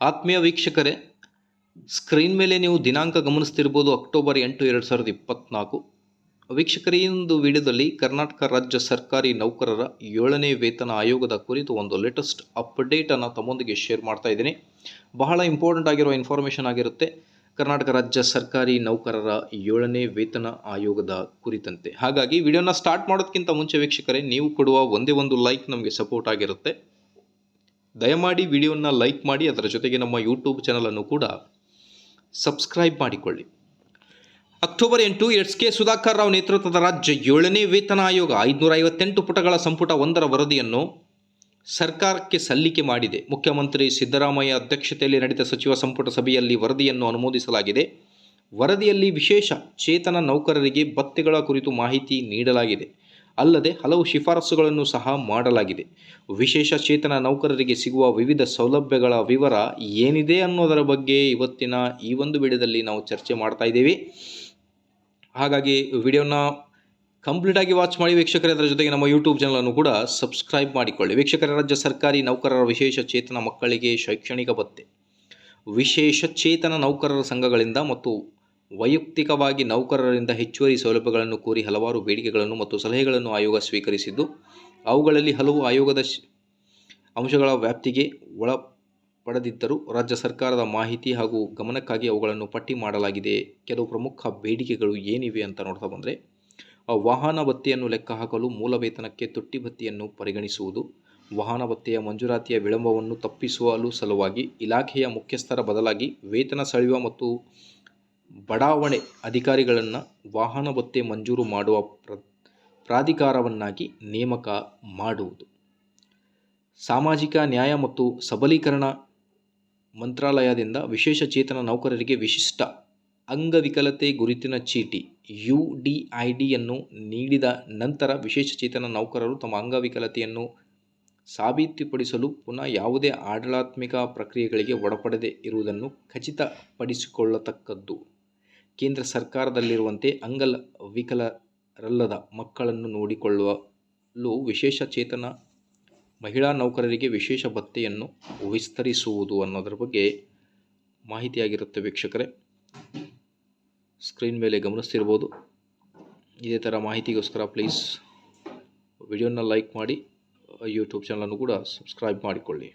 ಆತ್ಮೀಯ ವೀಕ್ಷಕರೇ, ಸ್ಕ್ರೀನ್ ಮೇಲೆ ನೀವು ದಿನಾಂಕ ಗಮನಿಸ್ತಿರ್ಬೋದು, ಅಕ್ಟೋಬರ್ ಎಂಟು, ಎರಡು ಸಾವಿರದ ಇಪ್ಪತ್ತ್ನಾಲ್ಕು ವೀಕ್ಷಕರೇ, ಈ ಒಂದು ವಿಡಿಯೋದಲ್ಲಿ ಕರ್ನಾಟಕ ರಾಜ್ಯ ಸರ್ಕಾರಿ ನೌಕರರ ಏಳನೇ ವೇತನ ಆಯೋಗದ ಕುರಿತು ಒಂದು ಲೇಟೆಸ್ಟ್ ಅಪ್ಡೇಟನ್ನು ತಮ್ಮೊಂದಿಗೆ ಶೇರ್ ಮಾಡ್ತಾ ಇದ್ದೀನಿ. ಬಹಳ ಇಂಪಾರ್ಟೆಂಟ್ ಆಗಿರೋ ಇನ್ಫಾರ್ಮೇಷನ್ ಆಗಿರುತ್ತೆ. ಕರ್ನಾಟಕ ರಾಜ್ಯ ಸರ್ಕಾರಿ ನೌಕರರ ಏಳನೇ ವೇತನ ಆಯೋಗದ ಕುರಿತಂತೆ. ಹಾಗಾಗಿ, ವಿಡಿಯೋನ ಸ್ಟಾರ್ಟ್ ಮಾಡೋದಕ್ಕಿಂತ ಮುಂಚೆ ವೀಕ್ಷಕರೇ, ನೀವು ಕೊಡುವ ಒಂದೇ ಒಂದು ಲೈಕ್ ನಮಗೆ ಸಪೋರ್ಟ್ ಆಗಿರುತ್ತೆ. ದಯಮಾಡಿ ವಿಡಿಯೋನ ಲೈಕ್ ಮಾಡಿ, ಅದರ ಜೊತೆಗೆ ನಮ್ಮ ಯೂಟ್ಯೂಬ್ ಚಾನಲನ್ನು ಕೂಡ ಸಬ್ಸ್ಕ್ರೈಬ್ ಮಾಡಿಕೊಳ್ಳಿ. ಅಕ್ಟೋಬರ್ ಎಂಟು ಎಸ್ ಕೆ ಸುಧಾಕರ್ ರಾವ್ ನೇತೃತ್ವದ ರಾಜ್ಯ ಏಳನೇ ವೇತನ ಆಯೋಗ ಐದುನೂರ ಐವತ್ತೆಂಟು ಪುಟಗಳ ಸಂಪುಟ ಒಂದರ ವರದಿಯನ್ನು ಸರ್ಕಾರಕ್ಕೆ ಸಲ್ಲಿಕೆ ಮಾಡಿದೆ. ಮುಖ್ಯಮಂತ್ರಿ ಸಿದ್ದರಾಮಯ್ಯ ಅಧ್ಯಕ್ಷತೆಯಲ್ಲಿ ನಡೆದ ಸಚಿವ ಸಂಪುಟ ಸಭೆಯಲ್ಲಿ ವರದಿಯನ್ನು ಅನುಮೋದಿಸಲಾಗಿದೆ. ವರದಿಯಲ್ಲಿ ವಿಶೇಷ ಚೇತನ ನೌಕರರಿಗೆ ಭತ್ಯೆಗಳ ಕುರಿತು ಮಾಹಿತಿ ನೀಡಲಾಗಿದೆ. ಅಲ್ಲದೆ ಹಲವು ಶಿಫಾರಸುಗಳನ್ನು ಸಹ ಮಾಡಲಾಗಿದೆ. ವಿಶೇಷ ಚೇತನ ನೌಕರರಿಗೆ ಸಿಗುವ ವಿವಿಧ ಸೌಲಭ್ಯಗಳ ವಿವರ ಏನಿದೆ ಅನ್ನೋದರ ಬಗ್ಗೆ ಇವತ್ತಿನ ಈ ಒಂದು ವಿಡಿಯೋದಲ್ಲಿ ನಾವು ಚರ್ಚೆ ಮಾಡ್ತಾ ಇದ್ದೀವಿ. ಹಾಗಾಗಿ ವಿಡಿಯೋನ ಕಂಪ್ಲೀಟಾಗಿ ವಾಚ್ ಮಾಡಿ ವೀಕ್ಷಕರೇ, ಅದರ ಜೊತೆಗೆ ನಮ್ಮ ಯೂಟ್ಯೂಬ್ ಚಾನಲನ್ನು ಕೂಡ ಸಬ್ಸ್ಕ್ರೈಬ್ ಮಾಡಿಕೊಳ್ಳಿ. ವೀಕ್ಷಕರ, ರಾಜ್ಯ ಸರ್ಕಾರಿ ನೌಕರರ ವಿಶೇಷ ಚೇತನ ಮಕ್ಕಳಿಗೆ ಶೈಕ್ಷಣಿಕ ಭತ್ಯೆ ವಿಶೇಷ ಚೇತನ ನೌಕರರ ಸಂಘಗಳಿಂದ ಮತ್ತು ವೈಯಕ್ತಿಕವಾಗಿ ನೌಕರರಿಂದ ಹೆಚ್ಚುವರಿ ಸೌಲಭ್ಯಗಳನ್ನು ಕೋರಿ ಹಲವಾರು ಬೇಡಿಕೆಗಳನ್ನು ಮತ್ತು ಸಲಹೆಗಳನ್ನು ಆಯೋಗ ಸ್ವೀಕರಿಸಿದ್ದು, ಅವುಗಳಲ್ಲಿ ಹಲವು ಆಯೋಗದ ಅಂಶಗಳ ವ್ಯಾಪ್ತಿಗೆ ಒಳಪಡದಿದ್ದರೂ ರಾಜ್ಯ ಸರ್ಕಾರದ ಮಾಹಿತಿ ಹಾಗೂ ಗಮನಕ್ಕಾಗಿ ಅವುಗಳನ್ನು ಪಟ್ಟಿ ಮಾಡಲಾಗಿದೆ. ಕೆಲವು ಪ್ರಮುಖ ಬೇಡಿಕೆಗಳು ಏನಿವೆ ಅಂತ ನೋಡ್ತಾ ಬಂದರೆ ವಾಹನ ಲೆಕ್ಕ ಹಾಕಲು ಮೂಲ ವೇತನಕ್ಕೆ ತುಟ್ಟಿ ಭತ್ಯೆಯನ್ನು ಪರಿಗಣಿಸುವುದು, ವಾಹನ ಭತ್ಯೆಯ ಮಂಜೂರಾತಿಯ ವಿಳಂಬವನ್ನು ತಪ್ಪಿಸುವಲು ಸಲುವಾಗಿ ಇಲಾಖೆಯ ಮುಖ್ಯಸ್ಥರ ಬದಲಾಗಿ ವೇತನ ಸೆಳೆಯುವ ಮತ್ತು ಬಡಾವಣೆ ಅಧಿಕಾರಿಗಳನ್ನು ವಾಹನ ಭತ್ಯೆ ಮಂಜೂರು ಮಾಡುವ ಪ್ರ, ಪ್ರಾಧಿಕಾರವನ್ನಾಗಿ ನೇಮಕ ಮಾಡುವುದು. ಸಾಮಾಜಿಕ ನ್ಯಾಯ ಮತ್ತು ಸಬಲೀಕರಣ ಮಂತ್ರಾಲಯದಿಂದ ವಿಶೇಷ ಚೇತನ ನೌಕರರಿಗೆ ವಿಶಿಷ್ಟ ಅಂಗವಿಕಲತೆ ಗುರುತಿನ ಚೀಟಿ ಯು ಡಿ ಐ ಡಿಯನ್ನು ನೀಡಿದ ನಂತರ ವಿಶೇಷ ಚೇತನ ನೌಕರರು ತಮ್ಮ ಅಂಗವಿಕಲತೆಯನ್ನು ಸಾಬೀತುಪಡಿಸಲು ಪುನಃ ಯಾವುದೇ ಆಡಳಾತ್ಮಿಕ ಪ್ರಕ್ರಿಯೆಗಳಿಗೆ ಒಳಪಡದೆ ಇರುವುದನ್ನು ಖಚಿತಪಡಿಸಿಕೊಳ್ಳತಕ್ಕದ್ದು. ಕೇಂದ್ರ ಸರ್ಕಾರದಲ್ಲಿರುವಂತೆ ಅಂಗವಿಕಲರಲ್ಲದ ಮಕ್ಕಳನ್ನು ನೋಡಿಕೊಳ್ಳಲು ವಿಶೇಷ ಚೇತನ, ಮಹಿಳಾ ನೌಕರರಿಗೆ ವಿಶೇಷ ಭತ್ಯೆಯನ್ನು ವಿಸ್ತರಿಸುವುದು ಅನ್ನೋದರ ಬಗ್ಗೆ ಮಾಹಿತಿಯಾಗಿರುತ್ತೆ ವೀಕ್ಷಕರೇ. ಸ್ಕ್ರೀನ್ ಮೇಲೆ ಗಮನಿಸ್ತಿರ್ಬೋದು. ಇದೇ ಥರ ಮಾಹಿತಿಗೋಸ್ಕರ ಪ್ಲೀಸ್ ವಿಡಿಯೋನ ಲೈಕ್ ಮಾಡಿ, ಯೂಟ್ಯೂಬ್ ಚಾನಲನ್ನು ಕೂಡ ಸಬ್ಸ್ಕ್ರೈಬ್ ಮಾಡಿಕೊಳ್ಳಿ.